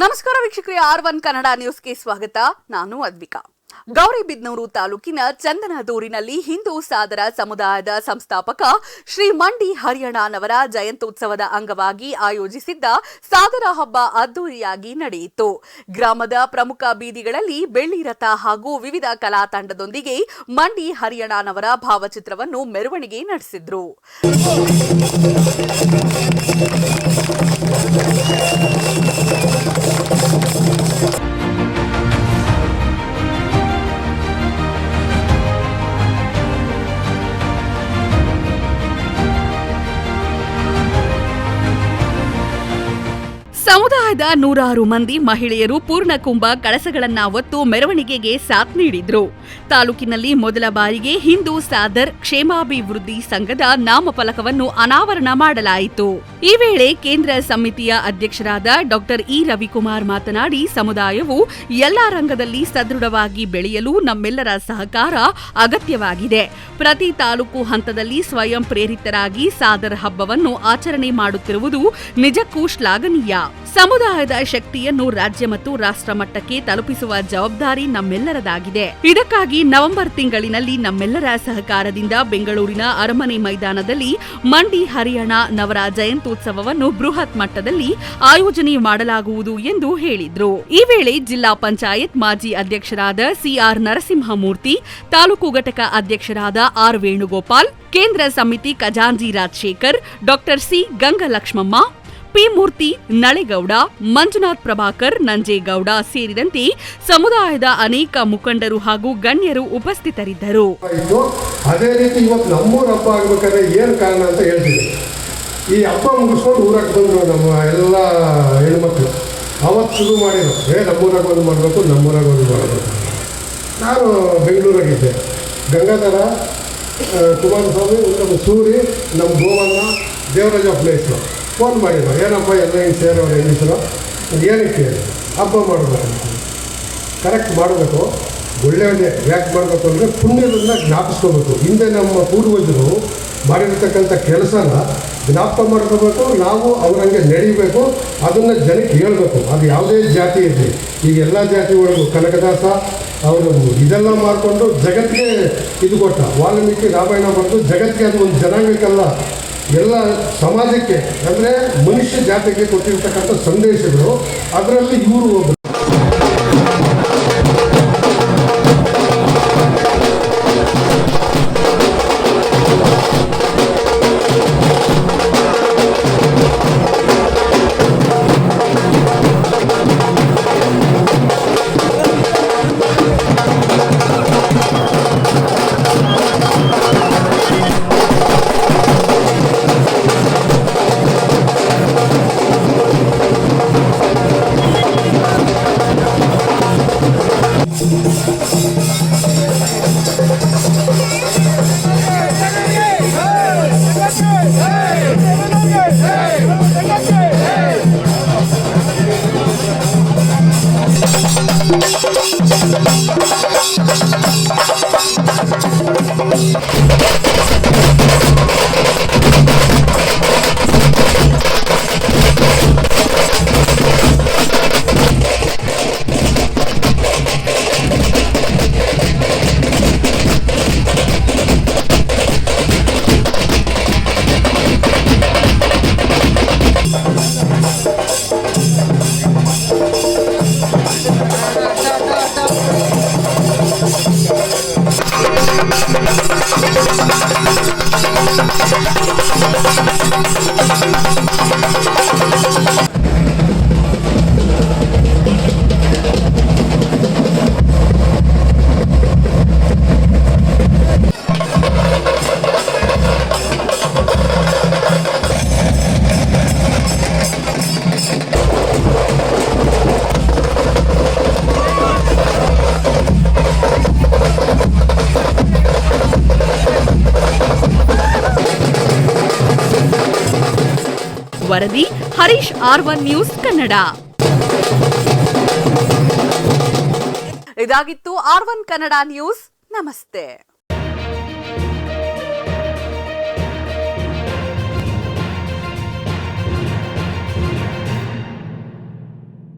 ನಮಸ್ಕಾರ ವೀಕ್ಷಕರೇ, R one Kannada ನ್ಯೂಸ್ಗೆ ಸ್ವಾಗತ. ನಾನು ಅದ್ವಿಕಾ. ಗೌರಿಬಿದನೂರು ತಾಲೂಕಿನ ಚಂದನದೂರಿನಲ್ಲಿ ಹಿಂದೂ ಸಾದರ ಸಮುದಾಯದ ಸಂಸ್ಥಾಪಕ ಶ್ರೀ ಮಂಡಿ ಹರಿಯಣ್ಣನವರ ಜಯಂತ್ಯುತ್ಸವದ ಅಂಗವಾಗಿ ಆಯೋಜಿಸಿದ್ದ ಸಾದರ ಹಬ್ಬ ಅದ್ದೂರಿಯಾಗಿ ನಡೆಯಿತು. ಗ್ರಾಮದ ಪ್ರಮುಖ ಬೀದಿಗಳಲ್ಲಿ ಬೆಳ್ಳಿ ರಥ ಹಾಗೂ ವಿವಿಧ ಕಲಾ ತಂಡದೊಂದಿಗೆ ಮಂಡಿ ಹರಿಯಣ್ಣನವರ ಭಾವಚಿತ್ರವನ್ನು ಮೆರವಣಿಗೆ ನಡೆಸಿದ್ರು. ಸಮುದಾಯದ ನೂರಾರು ಮಂದಿ ಮಹಿಳೆಯರು ಪೂರ್ಣಕುಂಭ ಕಳಸಗಳನ್ನ ಹೊತ್ತು ಮೆರವಣಿಗೆಗೆ ಸಾಥ್ ನೀಡಿದ್ರು. ತಾಲೂಕಿನಲ್ಲಿ ಮೊದಲ ಬಾರಿಗೆ ಹಿಂದೂ ಸಾದರ್ ಕ್ಷೇಮಾಭಿವೃದ್ಧಿ ಸಂಘದ ನಾಮಫಲಕವನ್ನು ಅನಾವರಣ ಮಾಡಲಾಯಿತು. ಈ ವೇಳೆ ಕೇಂದ್ರ ಸಮಿತಿಯ ಅಧ್ಯಕ್ಷರಾದ ಡಾಕ್ಟರ್ ಇ ರವಿಕುಮಾರ್ ಮಾತನಾಡಿ, ಸಮುದಾಯವು ಎಲ್ಲಾ ರಂಗದಲ್ಲಿ ಸದೃಢವಾಗಿ ಬೆಳೆಯಲು ನಮ್ಮೆಲ್ಲರ ಸಹಕಾರ ಅಗತ್ಯವಾಗಿದೆ. ಪ್ರತಿ ತಾಲೂಕು ಹಂತದಲ್ಲಿ ಸ್ವಯಂ ಪ್ರೇರಿತರಾಗಿ ಸಾದರ್ ಹಬ್ಬವನ್ನು ಆಚರಣೆ ಮಾಡುತ್ತಿರುವುದು ನಿಜಕ್ಕೂ ಶ್ಲಾಘನೀಯ. ಸಮುದಾಯದ ಶಕ್ತಿಯನ್ನು ರಾಜ್ಯ ಮತ್ತು ರಾಷ್ಟ್ರ ಮಟ್ಟಕ್ಕೆ ತಲುಪಿಸುವ ಜವಾಬ್ದಾರಿ ನಮ್ಮೆಲ್ಲರದಾಗಿದೆ. ಇದಕ್ಕಾಗಿ ನವೆಂಬರ್ ತಿಂಗಳಿನಲ್ಲಿ ನಮ್ಮೆಲ್ಲರ ಸಹಕಾರದಿಂದ ಬೆಂಗಳೂರಿನ ಅರಮನೆ ಮೈದಾನದಲ್ಲಿ ಮಂಡಿ ಹರಿಯಾಣ ನವರ ಜಯಂತ್ಯುತ್ಸವವನ್ನು ಬೃಹತ್ ಮಟ್ಟದಲ್ಲಿ ಆಯೋಜನೆ ಮಾಡಲಾಗುವುದು ಎಂದು ಹೇಳಿದ್ರು. ಈ ವೇಳೆ ಜಿಲ್ಲಾ ಪಂಚಾಯತ್ ಮಾಜಿ ಅಧ್ಯಕ್ಷರಾದ ಸಿಆರ್ ನರಸಿಂಹಮೂರ್ತಿ, ತಾಲೂಕು ಘಟಕ ಅಧ್ಯಕ್ಷರಾದ ಆರ್. ವೇಣುಗೋಪಾಲ್, ಕೇಂದ್ರ ಸಮಿತಿ ಖಜಾಂಜಿ Rajashekar, doctor C. Gangalakshmamma P Murthy, Nalegowda, Manjunath Prabhakar, Nanjegowda ಸೇರಿದಂತೆ ಸಮುದಾಯದ ಅನೇಕ ಮುಖಂಡರು ಹಾಗೂ ಗಣ್ಯರು ಉಪಸ್ಥಿತರಿದ್ದರು. ಅದೇ ರೀತಿ ಇವತ್ತು ನಮ್ಮೂರ ಹಬ್ಬ ಆಗ್ಬೇಕಾದ್ರೆ ಏನು ಕಾರಣ ಅಂತ ಹೇಳ್ತೀವಿ ಈ ಹಬ್ಬ ಮುಗಿಸ್ಕೊಂಡು ಊರಾಗ ಬಂದರು ನಮ್ಮ ಎಲ್ಲ ಹೆಣ್ಮಕ್ಳು. ಅವತ್ತು ಶುರು ಮಾಡಿದ್ರು. ಏ, ನಮ್ಮೂರಾಗ ಒಂದು ಮಾಡಬೇಕು, ನಮ್ಮೂರಾಗ ಒಂದು ಮಾಡಬೇಕು. ನಾನು ಬೆಂಗಳೂರಾಗಿದ್ದೆ. ಗಂಗಾಧರ ಕುಮಾರಸ್ವಾಮಿ ನಮ್ಮ ಸೂರಿ, ನಮ್ಮ ಗೋವನ್ನ ದೇವರಾಜ ಪ್ಲೇಸು ಫೋನ್ ಮಾಡಿದ್ರು. ಏನಪ್ಪ, ಎಲ್ಲ ಹಿಂಗೆ ಸೇರೋರು ಹೆಂಗಸರು ಏನಕ್ಕೆ ಹಬ್ಬ ಮಾಡಬೇಕು ಕರೆಕ್ಟ್ ಮಾಡಬೇಕು. ಒಳ್ಳೆಯದೇ. ಯಾಕೆ ಮಾಡಬೇಕು ಅಂದರೆ ಪುಣ್ಯದನ್ನು ಜ್ಞಾಪಿಸ್ಕೋಬೇಕು. ಹಿಂದೆ ನಮ್ಮ ಪೂರ್ವಜರು ಮಾಡಿರ್ತಕ್ಕಂಥ ಕೆಲಸನ ಜ್ಞಾಪಕ ಮಾಡ್ಕೋಬೇಕು. ನಾವು ಅವರಂಗೆ ನಡೀಬೇಕು. ಅದನ್ನು ಜನಕ್ಕೆ ಹೇಳಬೇಕು. ಅದು ಯಾವುದೇ ಜಾತಿ ಇರಲಿ. ಈಗ ಎಲ್ಲ ಜಾತಿ ಕನಕದಾಸ ಅವರು ಇದೆಲ್ಲ ಮಾಡಿಕೊಂಡು ಜಗತ್ತಿಗೆ ಇದು ಕೊಟ್ಟ. ವಾಲ್ಮೀಕಿ ರಾಮಾಯಣ ಬರೆದು ಜಗತ್ತಿಗೆ ಅದು ಒಂದು ಜನಾಂಗಕ್ಕಲ್ಲ ಎಲ್ಲ ಸಮಾಜಕ್ಕೆ ಅಂದರೆ ಮನುಷ್ಯ ಜಾತಿಗೆ ಕೊಟ್ಟಿರ್ತಕ್ಕಂಥ ಸಂದೇಶಗಳು ಅದರಲ್ಲಿ ಇವರು ಒಬ್ಬರು Thank you. ವರದಿ Harish R one news Kannada. ಇದಾಗಿತ್ತು ಆರ್ ಒನ್ ಕನ್ನಡ ನ್ಯೂಸ್. ನಮಸ್ತೆ.